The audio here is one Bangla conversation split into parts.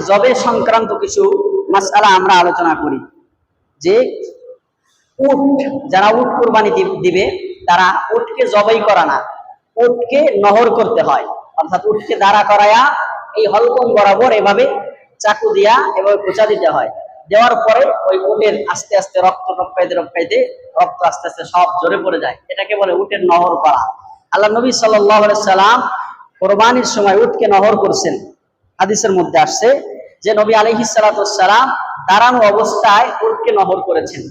জবে সংক্রান্ত কিছু মাসালা আমরা আলোচনা করি। যে উট, যারা উট কোরবানি দিবে, তারা উটকে জবাই করা না। উটকে নহর করতে হয়। অর্থাৎ উটকে দাঁড়া করায়া এই হলকম বরাবর এভাবে চাকু দিয়া এভাবে খোঁচা দিতে হয়। দেওয়ার পরে ওই উটের আস্তে আস্তে রক্ত রক্কাইতে রক্কাইতে রক্ত আস্তে আস্তে সব জোরে পড়ে যায়। এটাকে বলে উটের নহর করা। আল্লাহ নবী সাল্লাম কোরবানির সময় উটকে নহর করছেন। হাদিসের মধ্যে আসছে যে নবী আলহি সালাম দাঁড়ানো অবস্থায় উটকে নহর করেছেন।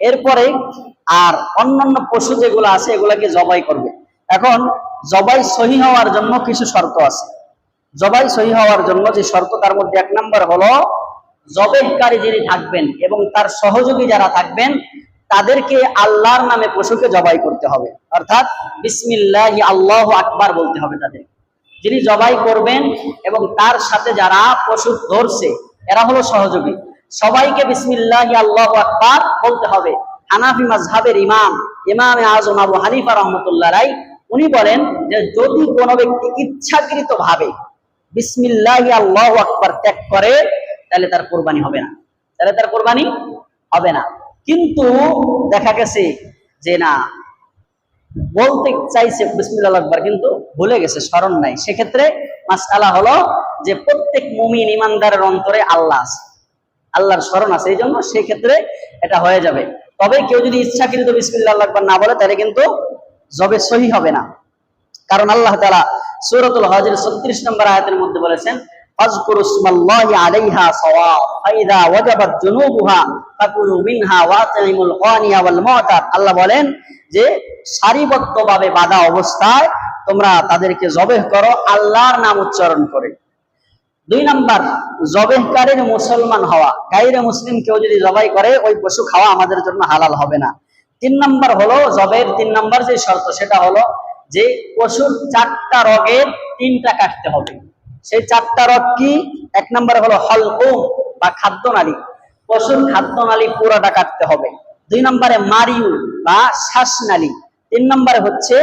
এরপরে আর অন্যান্য পশু যেগুলো আছে এগুলাকে জবাই করবে। এখন জবাই সহি হওয়ার জন্য কিছু শর্ত আছে। জবাই সহি হওয়ার জন্য যে শর্ত তার মধ্যে এক নম্বর হলো জবেহকারী যিনি থাকবেন এবং তার সহযোগী যারা থাকবেন, তাদেরকে আল্লাহর নামে পশুকে জবাই করতে হবে। অর্থাৎ বিসমিল্লাহ আল্লাহ আকবার বলতে হবে তাদের যিনি জবাই করবেন এবং তার সাথে যারা পশু ধরছে, এরা হলো সহযোগী। সবাইকে বিসমিল্লাহ আল্লাহ আকবার বলতে হবে। হানাফি মাজহাবের ইমাম ইমাম আজম আবু হানিফা রহমতুল্লাহ রাই উনি বলেন যে যদি কোনো ব্যক্তি ইচ্ছাকৃত ভাবে বিসমিল্লাহ আল্লাহ আকবার ত্যাগ করে, তাহলে তার কোরবানি হবে না। তাহলে তার কোরবানি হবে না। কিন্তু দেখা গেছে যে না, বলতে চাইছে বিসমিল্লাহ আকবার, কিন্তু ভুলে গেছে, স্মরণ নাই। সেক্ষেত্রে মাসআলা হলো যে প্রত্যেক মুমিন ইমানদারের অন্তরে আল্লাহ আছে। আল্লাহর স্মরণ আছে, এই জন্য সেই ক্ষেত্রে এটা হয়ে যাবে। তবে কেউ যদি ইচ্ছাকৃত বিসমিল্লাহ আকবার না বলে, তাহলে কিন্তু জবে সহি হবে না। কারণ আল্লাহ তাআলা সূরাতুল হজের 36 নম্বর আয়াতের মধ্যে বলেছেন আল্লাহ বলেন যে সারিবদ্ধভাবে বাঁধা অবস্থায় তোমরা তাদেরকে জবেহ করো, আল্লাহর নাম উচ্চারণ করে। দুই নাম্বার, জবেহকারীর মুসলমান হওয়া। গাইরে মুসলিম কেউ যদি জবাই করে, ওই পশু খাওয়া আমাদের জন্য হালাল হবে না। তিন নাম্বার হলো, জবের তিন নাম্বার যে শর্ত, সেটা হলো যে পশুর চারটা রগের তিনটা কাটতে হবে। সেই চারটা রগ কি? এক নাম্বার হলো হলকুম বা খাদ্যনালী। পশুর খাদ্যনালী পুরাটা কাটতে হবে। দুই নম্বরে মারিউ বা শ্বাসনালী। তিন নম্বরে হচ্ছে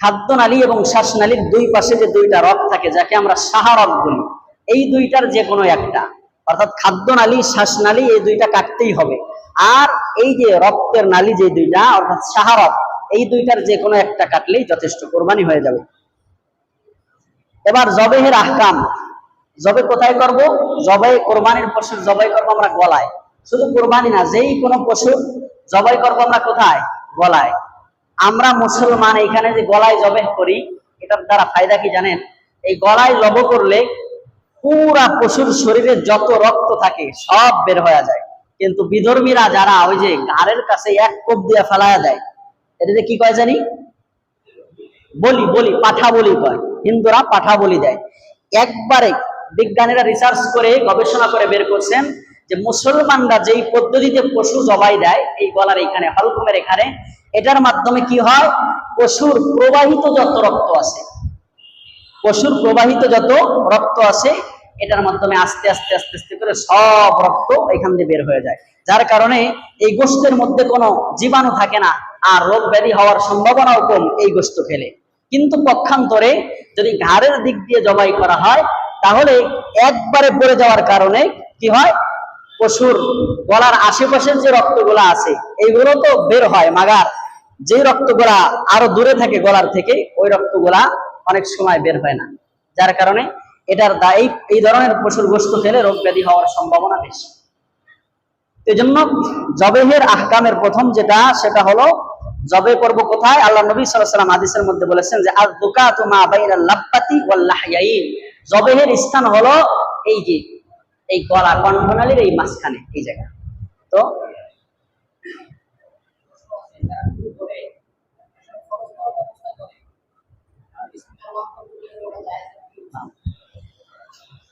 খাদ্যনালী এবং শ্বাসনালীর দুই পাশে যে দুইটা রক থাকে, যাকে আমরা সাহারক বলি, এই দুইটার যে কোনো একটা। অর্থাৎ খাদ্যনালী, শ্বাসনালী, এই দুইটা কাটতেই হবে। আর এই যে রক্তের নালী যে দুইটা, অর্থাৎ সাহারক এই দুইটার যে কোনো একটা কাটলেই যথেষ্ট কোরবানি হয়ে যাবে। এবার জবেহের আহকাম। জবে কোথায় করব? জবে কোরবানির পশুর জবাই করব আমরা গলায়। শুধু কোরবানি না, যেই কোনো পশুর জবাই করব আমরা কোথায়? গলায়। আমরা মুসলমান এখানে যে গলায় জবে করি, এটার দ্বারা ফায়দা কি জানেন? এই গলায় জব করলে পুরা পশুর শরীরে যত রক্ত থাকে সব বের হয়ে যায়। কিন্তু বিধর্মীরা যারা ওই যে ঘাড়ের কাছে এক কোপ দিয়ে ফেলায়া দেয় এটাতে কি কয় জানি? বলি বলি, পাঠা বলি কয়। হিন্দুরা পাঠা বলি দেয়। একবারে বিজ্ঞানীরা রিসার্চ করে, গবেষণা করে বের করছেন যে মুসলমানরা যেই পদ্ধতিতে পশু জবাই দেয়, এই গলার এখানে হলকুমের এখানে এটার মাধ্যমে কি হয়? পশুর প্রবাহিত যত রক্ত আছে, পশুর প্রবাহিত যত রক্ত আছে, এটার মাধ্যমে আস্তে আস্তে আস্তে আস্তে করে সব রক্ত এখান দিয়ে বের হয়ে যায়। যার কারণে এই গোষ্ঠের মধ্যে কোনো জীবাণু থাকে না আর রোগ ব্যাধি হওয়ার সম্ভাবনাও কম এই গোষ্ঠ খেলে। কিন্তু পক্ষান্তরে যদি ঘাড়ের দিক দিয়ে জবাই করা হয়, তাহলে একবারে পড়ে যাওয়ার কারণে কি হয়? পশুর গলার আশেপাশের যে রক্তগুলা আছে, এইগুলো তো বের হয় মাগার। যে রক্তগুলা আরও দূরে থাকে গলার থেকে, ওই রক্তগুলা অনেক সময় বের হয় না। যার কারণে এটার দায়ী এই ধরনের পশুর গোস্ত খেলে রোগ ব্যাধি হওয়ার সম্ভাবনা বেশি। এই জন্য জবেহের আহকামের প্রথম যেটা, সেটা হলো জবে করব কোথায়? আল্লাহ নবী সাল্লাল্লাহু আলাইহি হাদিসের মধ্যে বলেছেন যে আজ দোকা মা বাইনাল লাব্বাতি ওয়াল লাহয়াইন। জবেহের স্থান হলো এই যে এই গলা কণ্ঠনালীর এই মাঝখানে, এই জায়গা তো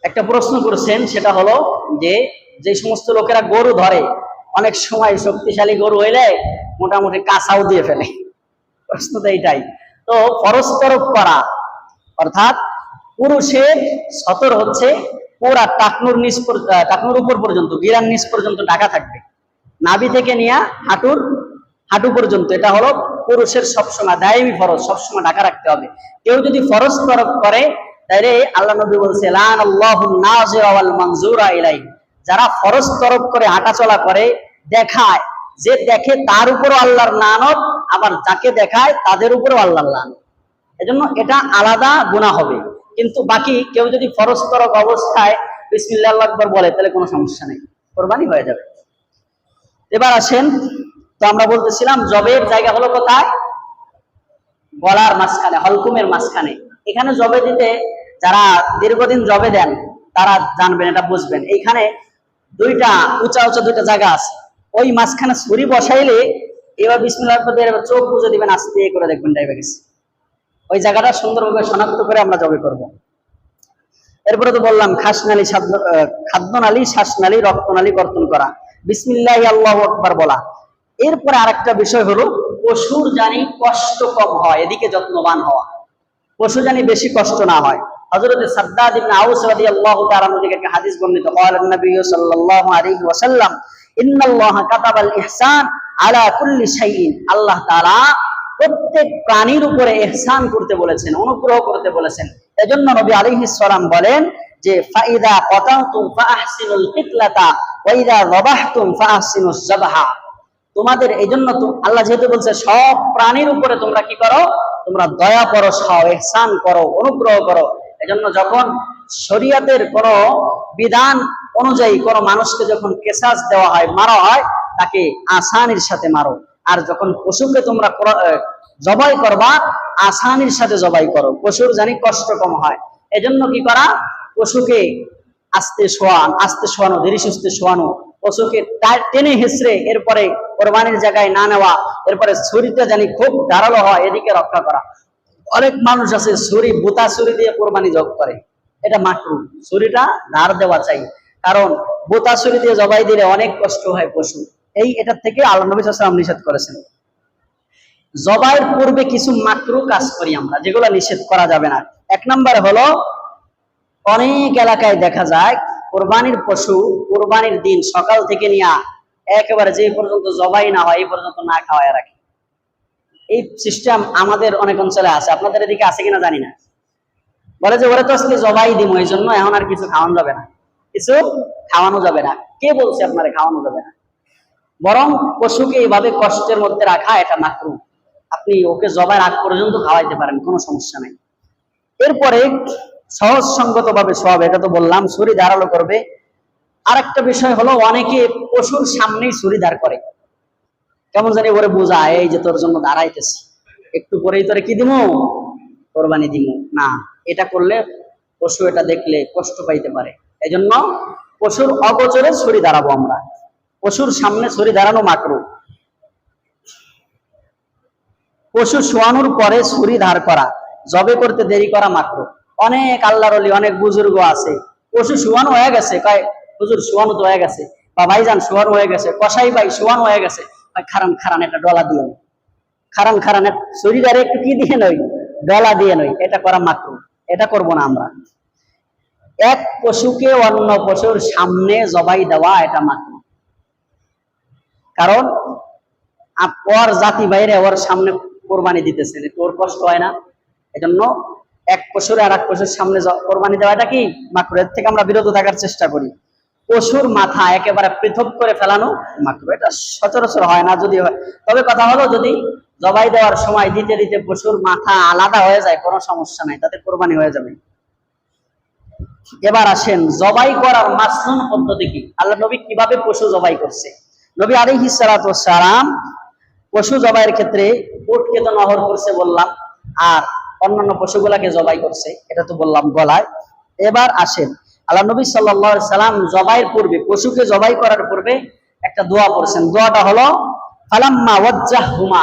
একটা প্রশ্ন করেছেন, সেটা হলো যে যে সমস্ত লোকেরা গরু ধরে, অনেক সময় শক্তিশালী গরু হইলে মোটামুটি কাঁচাও দিয়ে ফেলে। প্রশ্ন তো এইটাই। তো তরফ করা, অর্থাৎ পুরুষের সতর হচ্ছে পুরা টাকনুর নিচ টাকনুর উপর পর্যন্ত গিরান নিচ পর্যন্ত ঢাকা থাকবে। নাভি থেকে নিয়ে হাঁটুর, হাঁটু পর্যন্ত। এটা হলো পুরুষের সবসময়, দায়মি ফরজ, সবসময় ঢাকা রাখতে হবে। কেউ যদি ফরজ তরফ করে, তাইলে আল্লাহ নবী বলছে ইলাই যারা ফরজ তরফ করে, হাঁটাচলা করে, দেখায়। যে দেখে তার উপরও আল্লাহর লানত, আবার যাকে দেখায় তাদের উপরও আল্লাহর লানত। এজন্য এটা আলাদা গুনাহ হবে। কিন্তু বাকি কেউ যদি ফরজ তরফ অবস্থায় বিসমিল্লাহ আল্লাহু আকবার বলে, তাহলে কোনো সমস্যা নেই। কোরবানি হয়ে যাবে। এবার আসেন, তো আমরা বলতেছিলাম জবের জায়গা হলো কোথায়? গলার মাঝখানে, হলকুমের মাঝখানে। এখানে জবে দিতে যারা দীর্ঘদিন জবে দেন, তারা জানবেন এটা বুঝবেন। এইখানে দুইটা, উঁচা উঁচা দুইটা জায়গা আছে। ওই মাঝখানে ছুরি বসাইলে এবার বিসমিল্লাহ চোখ বুঝে দিবেন, আস্তে করে দেখবেন, ডাইবে গেছে। ওই জায়গাটা সুন্দরভাবে শনাক্ত করে আমরা জবে করব। এরপরে তো বললাম, খাসনালী খাদ্যনালী, শ্বাসনালী, রক্তনালী কর্তন করা। বিসমিল্লাহ আল্লাহ আকবর বলা। এরপরে আরেকটা বিষয় হলো, পশুর জানি কষ্ট কম হয়, এদিকে যত্নবান হওয়া। পশু জানি বেশি কষ্ট না হয়। আল্লাহ প্রত্যেক প্রাণীর উপরে ইহসান করতে বলেছেন, অনুগ্রহ করতে বলেছেন। এজন্য নবী আলাইহিস সালাম বলেন যে, ফাইদা কতাতুম ফাহসিনুল কিতলাতা, ওয়া ইদা যাবাহতুম ফাহসিনুজ যাবহা। তোমাদের এই তো আল্লাহ যেহেতু বলছে, সব প্রাণীর উপরে তোমরা কি করো? তোমরা দয়া করো সব এহসান করো, অনুগ্রহ করো। এজন্য যখন শরিয়াতের কোন বিধান অনুযায়ী কোন মানুষকে যখন কেসাস দেওয়া হয়, মারা হয়, তাকে আসানির সাথে মারো। আর যখন পশুকে তোমরা জবাই করবা আসানির সাথে জবাই করো। পশুর জানি কষ্ট কম হয়। এজন্য কি করা? পশুকে আস্তে শোয়ান, আস্তে শোয়ানো, ধীরে সুস্থে শোয়ানো। পশুকে টেনে হেসড়ে এরপরে কোরবানির জায়গায় না নেওয়া, এরপরে ছুরিটা জানি খুব ধারালো হয়, এদিকে রক্ষা করা। অনেক মানুষ আছে, ছুরি, বুতা ছুরি দিয়ে কোরবানি জব করে। এটা মাকরু ছুরিটা ধার দেওয়া চাই। কারণ বুতা ছুরি দিয়ে জবাই দিলে অনেক কষ্ট হয় পশু এই এটা থেকে আল্লাহ নবী সাল্লাম নিষেধ করেছেন। জবাইয়ের পূর্বে কিছু মাকরু কাজ করি আমরা, যেগুলো নিষেধ করা যাবে না। এক নম্বর হলো, অনেক এলাকায় দেখা যায়, কোরবানির পশু, কোরবানির দিন সকাল থেকে নিয়ে একেবারে যে পর্যন্ত জবাই না হয়, এই পর্যন্ত না খাওয়ায় রাখে। এই সিস্টেম আমাদের অনেক অঞ্চলে আছে। আপনাদের এদিকে আছে কিনা জানি না। বলে যে, ওরা তো আজকে জবাই দিব এই জন্য এখন আর কিছু খাওয়ানো যাবে না। কিছু খাওয়ানো যাবে না। কে বলছে আপনারা খাওয়ানো যাবে না? বরং পশুকে এইভাবে কষ্টের মধ্যে রাখা এটা মাকরু। আপনি ওকে জবাই আগ পর্যন্ত খাওয়াইতে পারেন, কোনো সমস্যা নাই। এরপরে সহজ সঙ্গত ভাবে সব, এটা তো বললাম, ছুরি ধারালো করবে। আরেকটা বিষয় হলো, অনেকে পশুর সামনেই ছুরি ধার করে। কেমন জানি ওরে বোঝায়, এই যে তোর জন্য দাঁড়াইতেছি, একটু পরেই তোরে কি দিমু? কোরবানি দিমু। না, এটা করলে পশু এটা দেখলে কষ্ট পাইতে পারে। এজন্য পশুর অগোচরে ছুরি দাঁড়াবো আমরা। পশুর সামনে ছুরি দাঁড়ানো মাকরু পশু শোয়ানোর পরে ছুরি ধার করা, জবে করতে দেরি করা মাত্র। অনেক আল্লাহর অলি, অনেক বুজুর্গ আছে। পশু শোয়ানো হয়ে গেছে, কয়, হুজুর, শোয়ানো তো হয়ে গেছে। বা ভাইজান, শোয়ানো হয়ে গেছে। কসাই ভাই, শোয়ানো হয়ে গেছে। খারান খারান, একটা ডলা দিয়ে নই খারান খারান শরীরে একটু কি দিয়ে নই ডলা দিয়ে নই এটা করা মাত্র। এটা করব না আমরা। এক পশুকে অন্য পশুর সামনে জবাই দেওয়া এটা মাত্র। কারণ ওর জাতি বাইরে ওর সামনে কোরবানি দিতেছে। এতে ওর কষ্ট হয় না? এজন্য এক পশুর আর এক পশুর সামনে কোরবানি দেওয়াটা কি? মাকড় এর থেকে আমরা বিরত থাকার চেষ্টা করি। পশুর মাথা একেবারে পৃথক করে ফেলানো মাকড়। এটা সচরাচর হয় না যদি তবে কথা হলো, যদি জবাই দেওয়ার সময় দিতে দিতে পশুর মাথা আলাদা হয়ে যায়, কোনো সমস্যা নাই, তাতে কোরবানি হয়ে যাবে। এবার আসেন, জবাই করার মাসনুন পদ্ধতি কি? আল্লাহ নবী কীভাবে পশু জবাই করছে? নবী সালাতু সালাম পশু জবাইয়ের ক্ষেত্রে উটকে তো নহর করছে বললাম, আর অন্যান্য পশুগুলাকে জবাই করছে, এটা তো বললাম গলায়। এবার আসেন, আল্লাহ নবী সাল্লা সাল্লাম জবাইয়ের পূর্বে, পশুকে জবাই করার পূর্বে একটা দোয়া করছেন দোয়াটা হলো, ফালাম্মা ওয়াজ্জাহুমা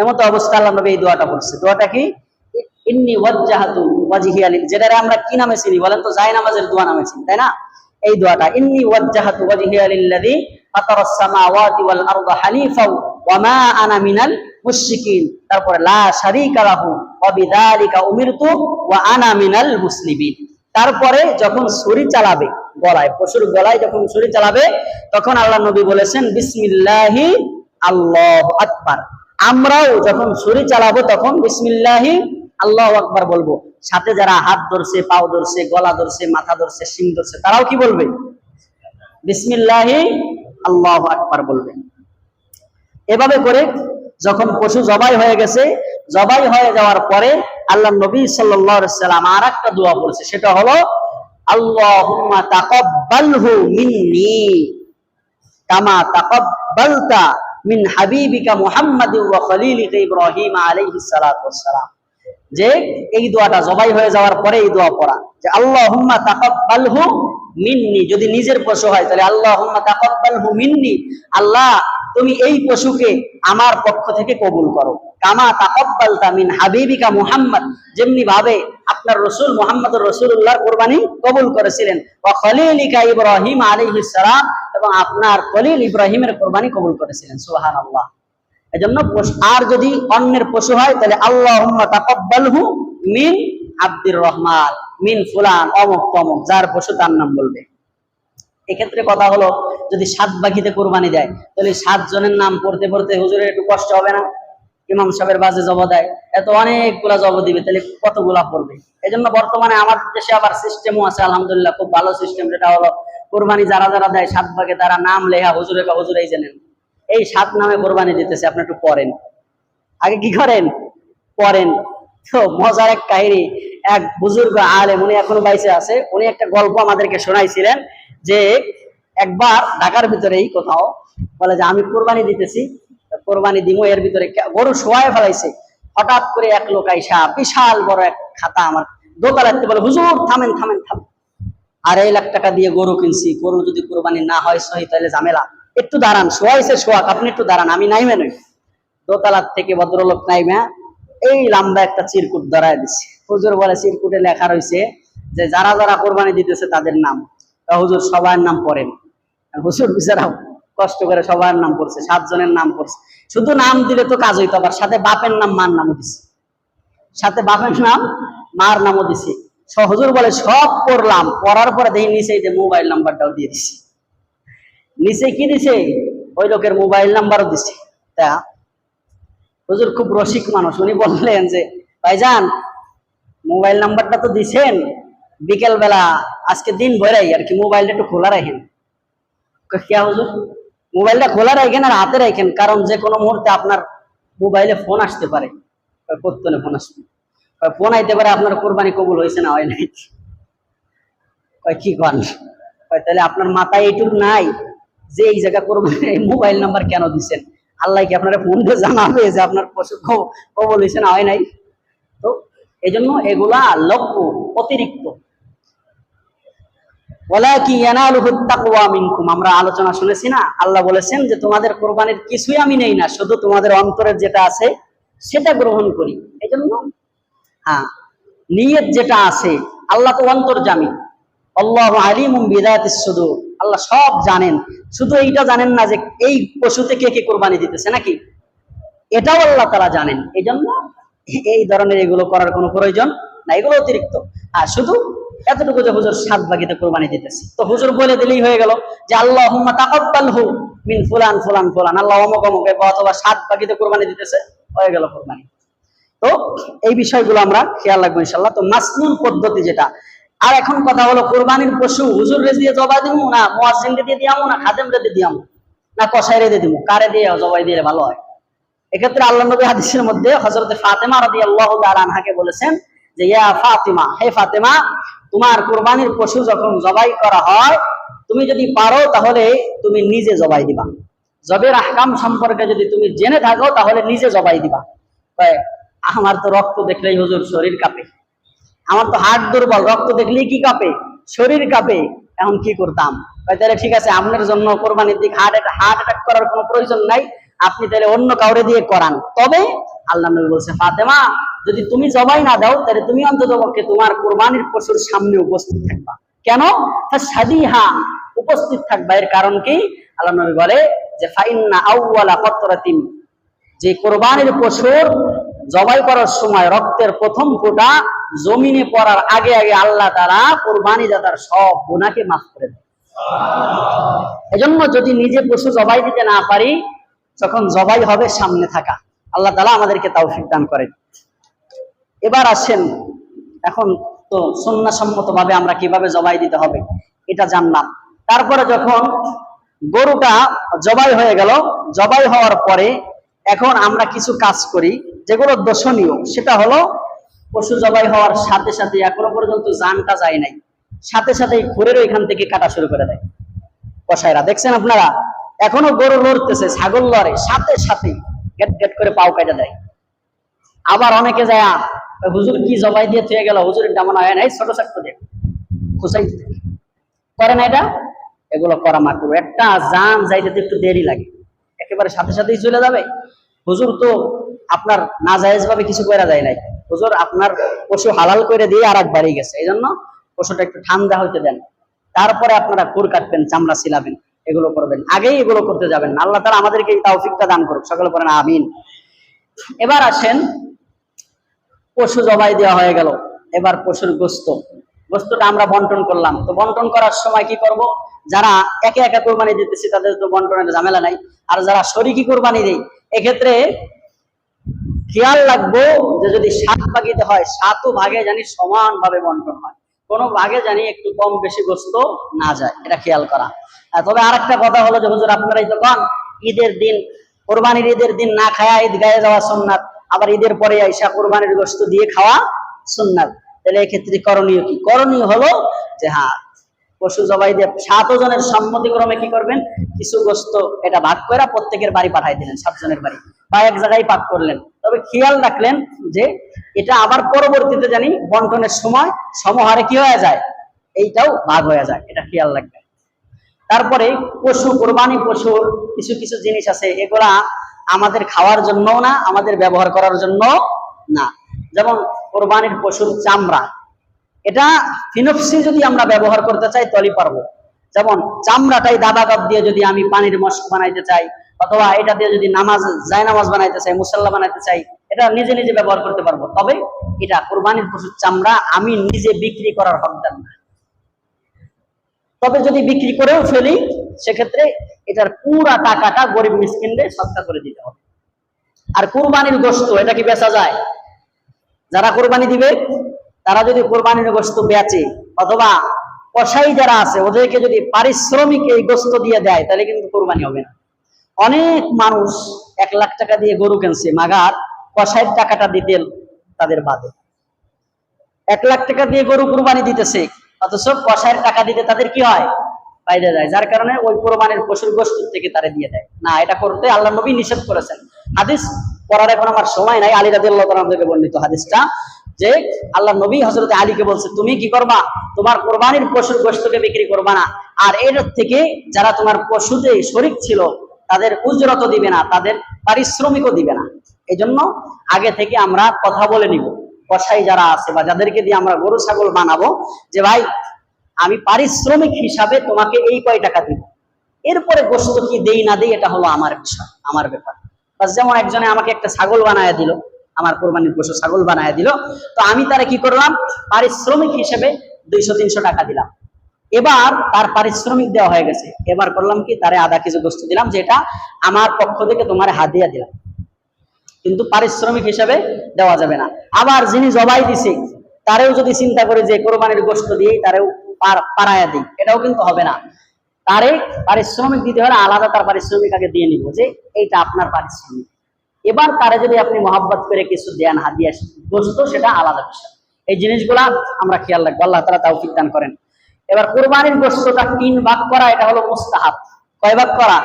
এমন তো অবস্থা, আল্লাহ নবী এই দোয়াটা পড়ছে দোয়াটা কি? আমরা কি নামে চিনি বলেন তো? নামাজের দোয়া নামে চিনি, তাই না? এই দোয়াটা সামাওয়াতি ওয়াল হানিফাও ওয়া মা আনা মিনাল মুশরিকিন। তারপরে, লা শারীকা লাহু ওয়া বিযালিকা উমিরতু ওয়া আনা মিনাল মুসলিমিন। তারপরে, যখন ছুরি চালাবে গলায়, পশুর গলায় যখন ছুরি চালাবে, তখন আল্লাহ নবী বলেছেন, বিসমিল্লাহি আল্লাহ আকবার। আমরাও যখন ছুরি চালাবো তখন বিসমিল্লাহি আল্লাহ আকবার বলব। সাথে যারা হাত ধরছে, পাও ধরছে, গলা ধরছে, মাথা ধরছে, শিং ধরছে, তারাও কি বলবে? বিসমিল্লাহি আল্লাহ আকবার বলবে। এভাবে করে যখন পশু জবাই হয়ে গেছে, জবাই হয়ে যাওয়ার পরে আল্লাহ নবী সাল্লাম আর একটা দোয়া বলছে, সেটা হলো তাকাব্বালহু মিন্নি কামা তাকাব্বালতা মিন হাবিবিকা মুহাম্মাদিন ওয়া খলিলিকা ইব্রাহিম আলাইহিস সালাতু ওয়াসসালাম যে এই দোয়াটা জবাই হয়ে যাওয়ার পরে এই দোয়া পড়া। যে আল্লাহুম্মা তাকাব্বালহু মিন্নি, যদি নিজের পশু হয়, তাহলে আল্লাহুম্মা তাকাব্বালহু মিন্নি, আল্লাহ তুমি এই পশুকে আমার পক্ষ থেকে কবুল করো। কামা তাকাব্বালতা মিন হাবিবিকা মুহাম্মদ। যেমনি ভাবে আপনার রসুল মুহাম্মদ রসুল্লাহর কোরবানি কবুল করেছিলেন। ওয়া খলিলিকা ইব্রাহিম আলাইহিস সালাম এবং আপনার খলিল ইব্রাহিমের কোরবানি কবুল করেছিলেন। সুবহানাল্লাহ। এজন্য পশু- আর যদি অন্যের পশু হয়, তাহলে আল্লাহুম্মা তাকাব্বালহু মিন আব্দুর রহমান, মিন ফুলান, অমুক তমুক, যার পশু তার নাম বলবে। এক্ষেত্রে কথা হলো, যদি সাত বাকিতে কোরবানি দেয়, তাহলে সাত জনের নাম পড়তে পড়তে হুজুরের একটু কষ্ট হবে না? ইমাম সাহেবের বাজে জব দেয়, এত অনেকগুলা জব দিবে, তাহলে কতগুলা পড়বে? এই জন্য বর্তমানে আমাদের দেশে আবার সিস্টেমও আছে, আলহামদুলিল্লাহ, খুব ভালো সিস্টেম যেটা হলো কোরবানি যারা যারা দেয়, সাত ভাগে তারা নাম লেখা হুজুরে কা হুজুরেই জানেন। এই সাত নামে কোরবানি দিতেছে, আপনি একটু পড়েন। আগে কি করেন? পড়েন। তো মজার এক কাহিনী এক বুজুর্গ আলেম, উনি এখনও বাইসে আছে। উনি একটা গল্প আমাদেরকে শোনাইছিলেন যে, একবার ঢাকার ভিতরেই কোথাও বলে যে, আমি কোরবানি দিতেছি কোরবানি দিমো, এর ভিতরে গরু শোয়ায় ফেলাইছে। হঠাৎ করে এক লোক আইসা বিশাল বড় এক খাতা আমার দোতলাতে বলে, হুজুর, থামেন থামেন থামেন। আড়াই লাখ টাকা দিয়ে গরু কিনছি, গরু যদি কোরবানি না হয়, সহি, তাহলে ঝামেলা। একটু দাঁড়ান, শোয়াইছে, শোয়াক, আপনি একটু দাঁড়ান, আমি নাইমে নই। দোতলার থেকে ভদ্রলোক নাইমে, এই লম্বা একটা চিরকুট ধরায় দিছে। হুজুর বলে চিরকুটে লেখা রয়েছে যে যারা যারা কোরবানি দিতেছে তাদের নাম। হুজুর সবার নাম পড়েন। হুজুর বিচারা কষ্ট করে সবার নাম পড়ছে, সাতজনের নাম পড়ছে। শুধু নাম দিলে তো কাজ হইতো আবার, সাথে বাপের নাম মার নামও দিছে। সাথে বাপের নাম মার নামও দিছে। হুজুর বলে, সব পড়লাম, পড়ার পরে দেখি নিচে যে মোবাইল নাম্বারটাও দিয়ে দিছে। নিচে কি দিছে? ওই লোকের মোবাইল নাম্বারও দিছে। তা হুজুর খুব রসিক মানুষ, উনি বললেন যে, ভাইজান মোবাইল নাম্বারটা তো দিছেন। বিকেল বেলা আজকে দিন ভরাই আর কি মোবাইলটা একটু খোলা রাখেন। কই, কে হুজুর? মোবাইলটা খোলা রাখেন আর হাতে রাখেন কারণ যে কোনো মুহূর্তে আপনার মোবাইলে ফোন আসতে পারে। করতে ফোন আসবে? ফোন আইতে পারে আপনার কোরবানি কবুল হয়েছে না হয় নাই? কয় কি কন? কয় তাহলে আপনার মাথায় এইটুকু নাই যে এই জায়গা কোরবানি মোবাইল নাম্বার কেন দিচ্ছেন আল্লাহ কি আপনারা ফোন দিয়ে জানাবে যে আপনার পশু কবল হয়েছে না হয় নাই? তো এই জন্য এগুলা লক্ষ্য অতিরিক্ত। আমরা আলোচনা শুনেছি না? আল্লাহ বলেছেন যে, তোমাদের কোরবানির কিছুই আমি নেই না, শুধু তোমাদের অন্তরের যেটা আছে, সেটা গ্রহণ করি। এই জন্য হ্যাঁ নিয়ত যেটা আছে, আল্লাহ তো অন্তর্জামী আল্লাহ আলিমুম বিদায়াতিস সুদূর। আল্লাহ সব জানেন। শুধু এইটা জানেন না যে, এই পশুতে কে কে কোরবানি দিতেছে নাকি? এটাও আল্লাহ তারা জানেন। এই জন্য এই ধরনের এগুলো করার কোনো প্রয়োজন না এগুলো অতিরিক্ত। আর শুধু এতটুকু যে হুজুর সাত বাগিতে কোরবানি দিতেছি। তো হুজুর বলে দিলেই হয়ে গেল যে আল্লাহ হুম্মা হু মিন ফুলান ফুলান ফুলান। আল্লাহ অমুক অমুক অথবা সাত বাগিতে কোরবানি দিতেছে, হয়ে গেল কোরবানি। তো এই বিষয়গুলো আমরা খেয়াল রাখব ইনশাল্লাহ তো মাসনুন পদ্ধতি যেটা, আর এখন কথা হলো কোরবানির পশু হুজুর রে দিয়ে জবাই দিব না, মুয়াজ্জিন রে দিয়ে দিয়ামু না, খাদেম রে দিয়ে না কষাই রে দিয়ে দিব কারে দিয়ে জবাই দিলে ভালো হয়? এক্ষেত্রে আল্লাহ নবী হাদিসের মধ্যে হযরত ফাতেমা রাদিয়াল্লাহু তাআলা আনহাকে বলেছেন যে, ইয়া ফাতিমা, হে ফাতেমা, তোমার কুরবানির পশু যখন জবাই করা হয়, তুমি যদি পারো তাহলে তুমি নিজে জবাই দিবা। জবের আহকাম সম্পর্কে যদি তুমি জেনে থাকো তাহলে নিজে জবাই দিবা। আমার তো রক্ত দেখলেই হুজুর শরীর কাঁপে। আমার তো হার্ট দুর্বল, রক্ত দেখলেই কি কাঁপে? শরীর কাঁপে, এখন কি করতাম? তাহলে ঠিক আছে, আপনার জন্য কোরবানির দিক হার্ট হার্ট অ্যাটাক করার কোনো প্রয়োজন নাই। আপনি তাহলে অন্য কাউরে দিয়ে করান। তবে আল্লাহ নবী বলছে, ফাতেমা, যদি তুমি জবাই না দাও, তাহলে তুমি অন্তত পক্ষে তোমার কোরবানির পশুর সামনে উপস্থিত থাকবা। কেন? সাদিহা উপস্থিত থাকবা। এর কারণ কি? আল্লাহ নবী বলে যে, ফাইন্না আউওয়ালা কতরাতিম যে কোরবানির পশুর জবাই করার সময় রক্তের প্রথম ফোঁটা জমিনে পড়ার আগে আগে আল্লাহ তারা কোরবানি দাতার সব গুণাকে মাফ করে দেয় এজন্য যদি নিজে পশু জবাই দিতে না পারি, তখন জবাই হবে সামনে থাকা। আল্লাহ তালা আমাদেরকে তৌফিক দান করেন। এবার আসেন, এখন তো সন্ন্যাসম্মত ভাবে আমরা কীভাবে জবাই দিতে হবে, এটা জানলাম। তারপরে যখন গরুটা জবাই হয়ে গেল, জবাই হওয়ার পরে এখন আমরা কিছু কাজ করি, যেগুলো দর্শনীয় সেটা হলো, পশু জবাই হওয়ার সাথে সাথে এখনও পর্যন্ত জানটা যায় নাই। সাথে সাথে ঘুরের ওইখান থেকে কাটা শুরু করে দেয়। কসাইরা, দেখছেন আপনারা? এখনও গরু লড়তেছে ছাগল লড়ে সাথে সাথে গেট গেট করে পাও কেটে দেয়। আবার অনেকে যায় হুজুর কি জবাই দিয়ে থুয়ে গেল? হুজুরের ডামন হয় নাই, ছোট ছোট্ট দেখ খুশাই করে না এটা? এগুলো করা মাকরু। একটা জান যাইতে একটু দেরি লাগে। একেবারে সাথে সাথেই চলে যাবে। হুজুর তো আপনার না ভাবে কিছু করা যায় নাই। হুজুর আপনার পশু হালাল করে দিয়ে আর এক বাড়ি গেছে। এই জন্য পশুটা একটু ঠান্ডা হইতে দেন। তারপরে আপনারা কুর কাটবেন, চামড়া সিলাবেন, এগুলো করবেন। আগেই এগুলো করতে যাবেন। আল্লাহ তারা আমাদেরকে এই তৌফিকটা দান করুক। সকলে করেন আমিন। এবার আসেন, পশু জবাই দেওয়া হয়ে গেল। এবার পশুর গোস্ত। গোস্তটা আমরা বন্টন করলাম। তো বন্টন করার সময় কি করব? যারা একে একে কোরবানি দিতেছি, তাদের তো বন্টনের ঝামেলা নাই। আর যারা শরিকি কোরবানি দেয়, এক্ষেত্রে খেয়াল রাখব যে যদি সাত ভাগিতে হয়, সাতও ভাগে জানি সমান ভাবে বন্টন হয়। কোনো ভাগে জানি একটু কম বেশি গোস্ত না যায়, এটা খেয়াল করা। তবে আর একটা কথা হলো যে হুজুর আপনারাই তো ঈদের দিন, কোরবানির ঈদের দিন না খায়া ঈদ গায়ে যাওয়া সোমনাথ আবার ঈদের পরে আইসা কোরবানির গোস্ত দিয়ে খাওয়া সোমনাথ তাহলে এক্ষেত্রে করণীয় কি? করণীয় হলো যে হ্যাঁ পশু জবাই দিয়ে সাত জনের সম্মতিক্রমে কি করবেন? কিছু গোস্ত এটা ভাগ করে প্রত্যেকের বাড়ি পাঠাই দিলেন, সাতজনের বাড়ি। বা এক জায়গায় পাক করলেন। তবে খেয়াল রাখলেন যে এটা আবার পরবর্তীতে জানি বন্টনের সময় সমহারে কি হয়ে যায়? এইটাও ভাগ হয়ে যায়, এটা খেয়াল রাখবেন। তারপরে পশু, কোরবানি পশুর কিছু কিছু জিনিস আছে, এগুলা আমাদের খাওয়ার জন্য না, আমাদের ব্যবহার করার জন্য না। যেমন কোরবানির পশুর চামড়া এটা ফিনপসি যদি আমরা ব্যবহার করতে চাই, তলি পারব। যেমন চামড়াটাই দাবা কাপ দিয়ে যদি আমি পানির মস্ক বানাইতে চাই, অথবা এটা দিয়ে যদি নামাজ জায় নামাজ বানাইতে চাই, মুসাল্লা বানাইতে চাই, এটা নিজে নিজে ব্যবহার করতে পারব। তবে এটা কোরবানির পশুর চামড়া আমি নিজে বিক্রি করার হকদার না। তবে যদি বিক্রি করেও ফেলি, সেক্ষেত্রে এটার পুরা টাকাটা গরিব মিসকিনদের সৎকা করে দিতে হবে। আর কোরবানির গোস্ত এটা কি বেচা যায়? যারা কোরবানি দিবে তারা যদি কোরবানির গোস্ত বেচে অথবা কসাই যারা আছে, ওদেরকে যদি পারিশ্রমিক এই গোস্ত দিয়ে দেয়, তাহলে কিন্তু কোরবানি হবে না। অনেক মানুষ এক লাখ টাকা দিয়ে গরু কিনছে, মাগার কসাইয়ের টাকাটা দিতে তাদের বাদে। এক লাখ টাকা দিয়ে গরু কোরবানি দিতেছে, অথচ কষায়ের টাকা দিতে তাদের কি হয়? বাইরে যায় যার কারণে ওই কোরবানির পশুর গোষ্ঠ থেকে তারা দিয়ে দেয়। না, এটা করতে আল্লাহ নবী নিষেধ করেছেন। হাদিস পড়ার এখন আমার সময় নাই। আলী রাজি আল্লাহ বর্ণিত হাদিসটা। যে আল্লাহ নবী হজরত আলীকে বলছে, তুমি কি করবা? তোমার কোরবানির পশুর গোষ্ঠকে বিক্রি করবা না। আর এর থেকে যারা তোমার পশুতে শরিক ছিল, তাদের উজরত দিবে না, তাদের পারিশ্রমিকও দিবে না। এই আগে থেকে আমরা কথা বলে নিব। কসাই যারা আছে বা যাদেরকে দিয়ে আমরা গরু, ছাগল বানাবো, যে ভাই, আমি পারিশ্রমিক হিসাবে তোমাকে এই কয় টাকা দিব। এরপরে গোস্ত কি দেই না দেই, এটা হলো আমার বিষয়, আমার ব্যাপার। যেমন একজনে আমাকে একটা ছাগল বানায় দিল আমার কোরবানির পশু ছাগল বানায় দিল। তো আমি তারা কি করলাম? পারিশ্রমিক হিসেবে দুইশো, তিনশো টাকা দিলাম। এবার তার পারিশ্রমিক দেওয়া হয়ে গেছে। এবার করলাম কি? তারে আধা কেজি গোস্ত দিলাম, যেটা আমার পক্ষ থেকে তোমার হাদিয়া দিলাম। কিন্তু পারিশ্রমিক হিসাবে দেওয়া যাবে না। আবার যিনি জবাই দিছে, তারেও যদি চিন্তা করে যে কোরবানির গোস্ত দিয়েই তারেও পার- পাড়ায়া দিই, এটাও কিন্তু হবে না। তারে পারিশ্রমিক দিতে হলে আলাদা তার পারিশ্রমিক আগে দিয়ে নিব যে এইটা আপনার পারিশ্রমিক। এবার তারে যদি আপনি মহাব্বত করে কিছু দেন, হাদিয়া গোস্ত সেটা আলাদা বিষয়। এই জিনিসগুলা আমরা খেয়াল রাখব। আল্লাহ তারা তাও দান করেন। এবার কোরবানির গোস্তটা তিন ভাগ করা, এটা হলো মুস্তাহাব। কয় ভাগ করা?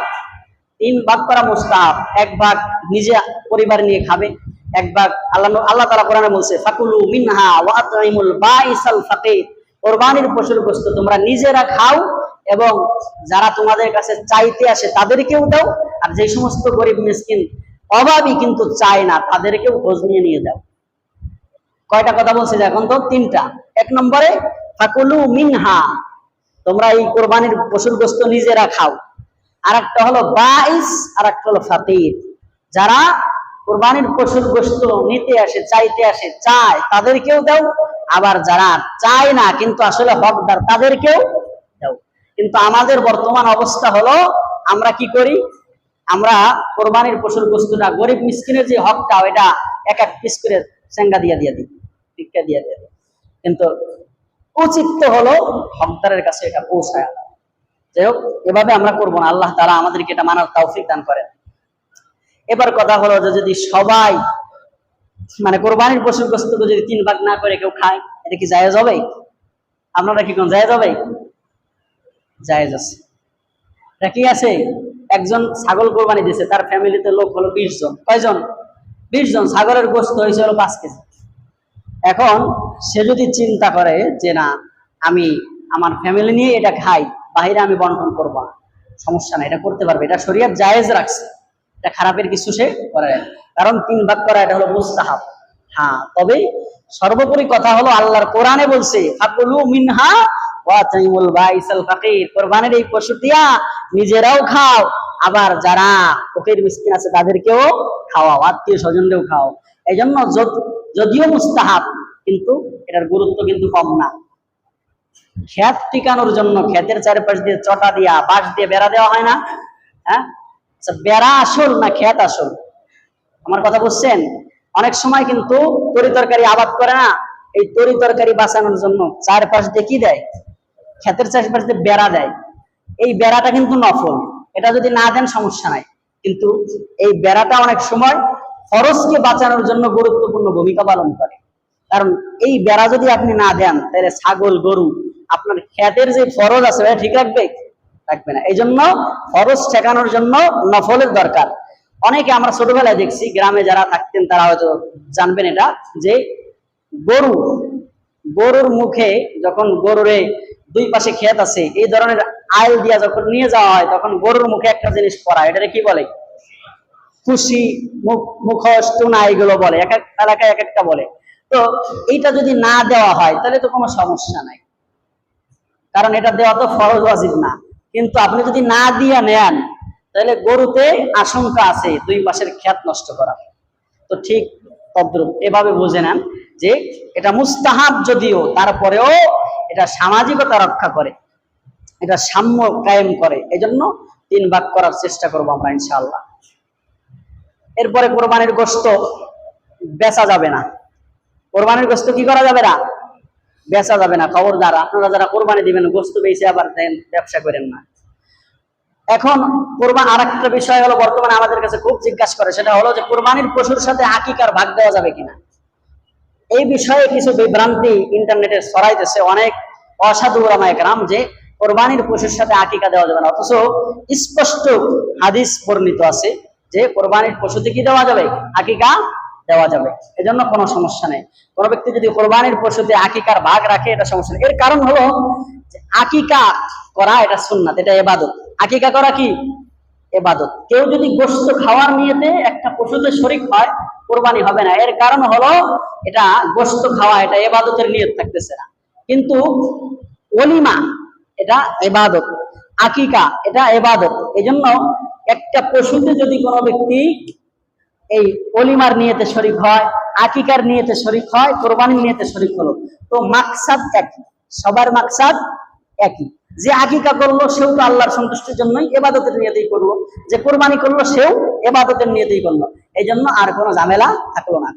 তিন ভাগ করা মুস্তাহাব। এক ভাগ নিজে পরিবার নিয়ে খাবে, এক ভাগ আল্লাহ আল্লাহ তালা কোরআনে বলছে, ফাকুলু মিনহা ওয়া বাইসাল ফাকির। কোরবানির পশুর গোস্ত তোমরা নিজেরা খাও এবং যারা তোমাদের কাছে চাইতে আসে তাদেরকেও দাও। আর যে সমস্ত গরিব মিসকিন অভাবী কিন্তু চায় না, তাদেরকেও খোঁজ নিয়ে নিয়ে দাও। কয়টা কথা বলছে এখন তো? তিনটা। এক নম্বরে, ফাকুলু মিনহা, তোমরা এই কোরবানির পশুর গোস্ত নিজেরা খাও। আর একটা হলো বাইস আর একটা হলো ফাতির। যারা কোরবানির পশুর গোস্ত নিতে আসে, চাইতে আসে, চায়, তাদেরকেও দাও। আবার যারা চায় না, কিন্তু আসলে হকদার, তাদেরকেও দাও। কিন্তু আমাদের বর্তমান অবস্থা হলো, আমরা কি করি? আমরা কোরবানির পশুর বস্তুটা গরিব মিসকিনের যে হকটা, ওইটা এক এক পিস করে চেঙ্গা দিয়ে দিয়ে দিই ভিক্ষা দিয়ে দিয়ে কিন্তু উচিত হলো হকদারের কাছে এটা পৌঁছায় যাই হোক, এভাবে আমরা করব না। আল্লাহ তারা আমাদেরকে এটা মানার তৌফিক দান করেন। এবার কথা হলো যে যদি সবাই মানে কোরবানির পশুর গোস্তকে যদি তিন ভাগ না করে কেউ খায়, এটা কি জায়েজ হবে? আপনারা কি কোন জায়েজ হবে? জায়েজ আছে। এটা কি আছে? একজন ছাগল কোরবানি দিয়েছে তার ফ্যামিলিতে লোক হলো বিশ জন। কয়জন? বিশ জন। ছাগলের গোস্ত হয়েছে হলো পাঁচ কেজি। এখন সে যদি চিন্তা করে যে না, আমি আমার ফ্যামিলি নিয়ে এটা খাই, বাহিরে আমি বন্টন করব না। সমস্যা না এটা করতে পারবে। এটা শরীয়ত জায়েজ রাখছে। এটা খারাপের কিছু সে করে কারণ তিন ভাগ করা, এটা হলো মুস্তাহাব। হ্যাঁ তবে সর্বোপরি কথা হলো আল্লাহর কোরআনে বলছে মিনহা ওয়া তাইমুল বাইসাল ফাকির কোরবানির এই পশুটিয়া নিজেরাও খাও আবার যারা ফকির মিসকিন আছে তাদেরকেও খাওয়াও আত্মীয় স্বজনকেও খাও এই জন্য যদিও মুস্তাহাব কিন্তু এটার গুরুত্ব কিন্তু কম না। ক্ষেত টিকানোর জন্য ক্ষেতের চারপাশ দিয়ে চটা দিয়া বাঁশ দিয়ে বেড়া দেওয়া হয় না হ্যাঁ? আচ্ছা, বেড়া আসল না ক্ষেত আসল? আমার কথা বুঝছেন? অনেক সময় কিন্তু তরি তরকারি আবাদ করে না এই তরি তরকারি বাঁচানোর জন্য চারপাশ দিয়ে কি দেয়? ক্ষেতের দিয়ে বেড়া দেয়। এই বেড়াটা কিন্তু নফল। এটা যদি না দেন সমস্যা নাই। কিন্তু এই বেড়াটা অনেক সময় ফরজকে বাঁচানোর জন্য গুরুত্বপূর্ণ ভূমিকা পালন করে। কারণ এই বেড়া যদি আপনি না দেন, তাহলে ছাগল, গরু আপনার ক্ষেতের যে ফরজ আছে ঠিক রাখবে? রাখবে না। এই জন্য ফরজ ঠেকানোর জন্য নফলের দরকার। অনেকে আমরা ছোটবেলায় দেখছি, গ্রামে যারা থাকতেন, তারা হয়তো জানবেন এটা, যে গরু, গরুর মুখে যখন গরুরে দুই পাশে ক্ষেত আছে, এই ধরনের আইল দিয়া যখন নিয়ে যাওয়া হয়, তখন গরুর মুখে একটা জিনিস পরা এটাকে কি বলে? খুশি মুখোশ, টুনা, এগুলো বলে। এক এক এলাকায় এক একটা বলে। তো এইটা যদি না দেওয়া হয়, তাহলে তো কোনো সমস্যা নাই। কারণ এটা দেওয়া তো ফরজ, ওয়াজিব না। কিন্তু আপনি যদি না দিয়ে নেন, তাহলে গরুতে আশঙ্কা আছে দুই পাশের খ্যাত নষ্ট করা। তো ঠিক তদ্রুপ। এভাবে বুঝে নেন যে এটা মুস্তাহাব যদিও, তারপরেও এটা সামাজিকতা রক্ষা করে, এটা সাম্য কায়েম করে, এজন্য তিন ভাগ করার চেষ্টা করব আমরা ইনশাআল্লাহ। এরপরে কোরবানির গোস্ত বেচা যাবে না। কোরবানির গোস্ত কি করা যাবে না? বেচা যাবে না। খবরদার, আপনারা যারা কোরবানি দিবেন গোস্ত বেচে আবার দেন, ব্যবসা করেন না। এখন কোরবান আর একটা বিষয় হলো, বর্তমানে আমাদের কাছে খুব জিজ্ঞাসা করে, সেটা হলো যে কোরবানির পশুর সাথে আকিকার ভাগ দেওয়া যাবে কিনা? এই বিষয়ে কিছু বিভ্রান্তি ইন্টারনেটে ছড়াইতেছে। অনেক অসাধু রামায়করাম যে কোরবানির পশুর সাথে আকিকা দেওয়া যাবে না। অথচ স্পষ্ট হাদিস বর্ণিত আছে যে কোরবানির পশুতে কি দেওয়া যাবে? আকিকা দেওয়া যাবে। এজন্য কোনো সমস্যা নেই। কোনো ব্যক্তি যদি কোরবানির পশুতে আকিকার ভাগ রাখে, এটা সমস্যা নেই। এর কারণ হলো আকিকা করা এটা সুন্নাত, এটা এবাদত। আকিকা করা কি? এবাদত। কেউ যদি গোস্ত খাওয়ার নিয়েতে একটা পশুতে শরিক হয় কোরবানি হবে না। এর কারণ হলো এটা গোস্ত খাওয়া, এটা এবাদতের নিয়ত থাকতেছে না। কিন্তু অলিমা এটা এবাদত, আকিকা, এটা এবাদত। এজন্য একটা পশুতে যদি কোনো ব্যক্তি এই অলিমার নিয়েতে শরিক হয়, আকিকার নিয়েতে শরিক হয়, কোরবানির নিয়েতে শরিক হলো, তো মাকসাদ একই, সবার মাকসাদ একই। যে আকিকা করল, সেও তো আল্লাহর সন্তুষ্টির জন্যই এবাদতের নিয়েতেই করল। যে কোরবানি করল, সেও এবাদতের নিয়েতেই করল। এই জন্য আর কোনো ঝামেলা থাকল না।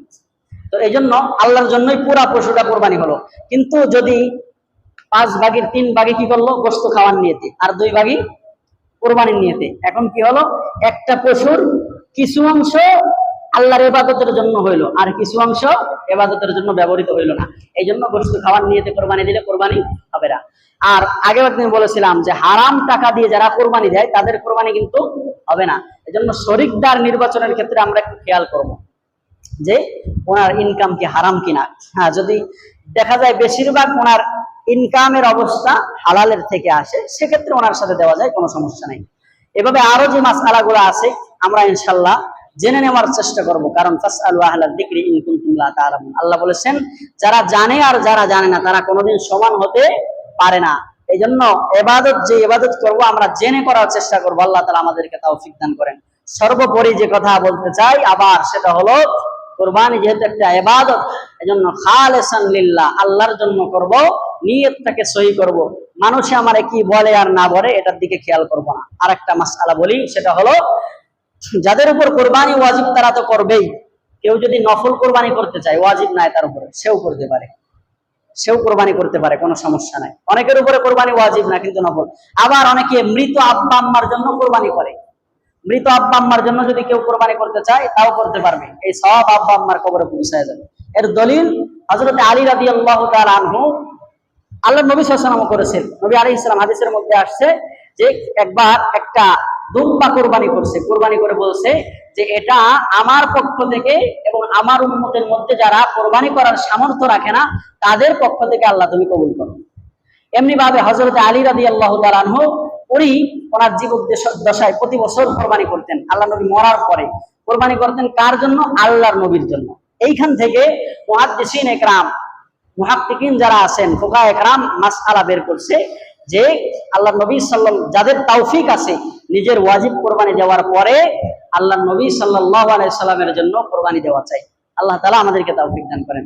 তো এই জন্য আল্লাহর জন্যই পুরা পশুটা কোরবানি হলো। কিন্তু যদি পাঁচ ভাগের তিন ভাগে কি করল? গোস্ত খাওয়ার নিয়েতে। আর দুই ভাগই কোরবানির নিয়েতে। এখন কি হলো? একটা পশুর কিছু অংশ আল্লাহর এবাদতের জন্য হইল, আর কিছু অংশ এবাদতের জন্য ব্যবহৃত হইল না। এই জন্য গোস্ত খাওয়ার নিয়েতে কোরবানি দিলে কোরবানি হবে না। আর আগের একদিন বলেছিলাম যে হারাম টাকা দিয়ে যারা কোরবানি দেয়, তাদের কোরবানি কিন্তু হবে না। এজন্য শরিকদার নির্বাচনের ক্ষেত্রে আমরা একটু খেয়াল করব যে ওনার ইনকাম কি হারাম কিনা। হ্যাঁ যদি দেখা যায় বেশিরভাগ ওনার ইনকামের অবস্থা হালালের থেকে আসে, সেক্ষেত্রে ওনার সাথে দেওয়া যায়, কোনো সমস্যা নেই। এভাবে আরও যে মাসালাগুলো আছে, আমরা ইনশাল্লাহ জেনে নেওয়ার চেষ্টা করব। কারণ আল্লাহ বলেছেন, যারা জানে আর যারা জানে না, তারা কোনোদিন সমান হতে পারে না। এই জন্য এবাদত যে এবাদত করব, আমরা জেনে করার চেষ্টা করব। আল্লাহ তাআলা আমাদেরকে তৌফিক দান করেন। সর্বোপরি যে কথা বলতে চাই, আবার সেটা হলো, কোরবানি যেহেতু একটা এবাদত, এজন্য খালেসান লিল্লাহ, আল্লাহর জন্য করব, নিয়তটাকে সহি করব। মানুষে আমারে কি বলে আর না বলে, এটার দিকে খেয়াল করব না। আর একটা মাসআলা বলি, সেটা হলো, যাদের উপর কোরবানি ওয়াজিব তারা তো করবেই। কেউ যদি নফল কোরবানি করতে চায়, ওয়াজিব নাই তার উপরে, সেও করতে পারে। সেও কোরবানি করতে পারে, কোনো সমস্যা নাই। অনেকের উপরে কোরবানি ওয়াজিব না, কিন্তু নফল। আবার অনেকে মৃত আব্বা আম্মার জন্য কোরবানি করে। মৃত আব্বা আম্মার জন্য যদি কেউ কোরবানি করতে চায়, তাও করতে পারবে। এই সব আব্বা আম্মার কবরে পৌঁছায় যাবে এর দলিল হযরত আলী রাদিয়াল্লাহু তাআলা আনহু আল্লাহ নবী সাল্লাল্লাহু করেছেন। নবী আলাইহিস সালাম হাদিসের মধ্যে আসছে যে একবার একটা দুম্বা কোরবানি করছে। কোরবানি করে বলছে যে এটা আমার পক্ষ থেকে এবং আমার উম্মতের মধ্যে যারা কোরবানি করার সামর্থ্য রাখে না, তাদের পক্ষ থেকে আল্লাহ তুমি কবুল করো। এমনি ভাবে হজরত আলী রাদি আল্লাহ তালানহ উনি ওনার জীবক দশায় প্রতি বছর কোরবানি করতেন। আল্লাহ নবী মরার পরে। কোরবানি করতেন কার জন্য? আল্লাহর নবীর জন্য। এইখান থেকে মুহাদ্দিসিন একরাম, মুহাক্কিকিন যারা আছেন ফোকা একরাম মাসআলা বের করছে। যে আল্লাহ নবী সাল্লাম, যাদের তাওফিক আছে, নিজের ওয়াজিব কোরবানি দেওয়ার পরে আল্লাহ নবী সাল্লাহ আলাইসাল্লামের জন্য কোরবানি দেওয়া চাই। আল্লাহ তালা আমাদেরকে তাওফিক দান করেন।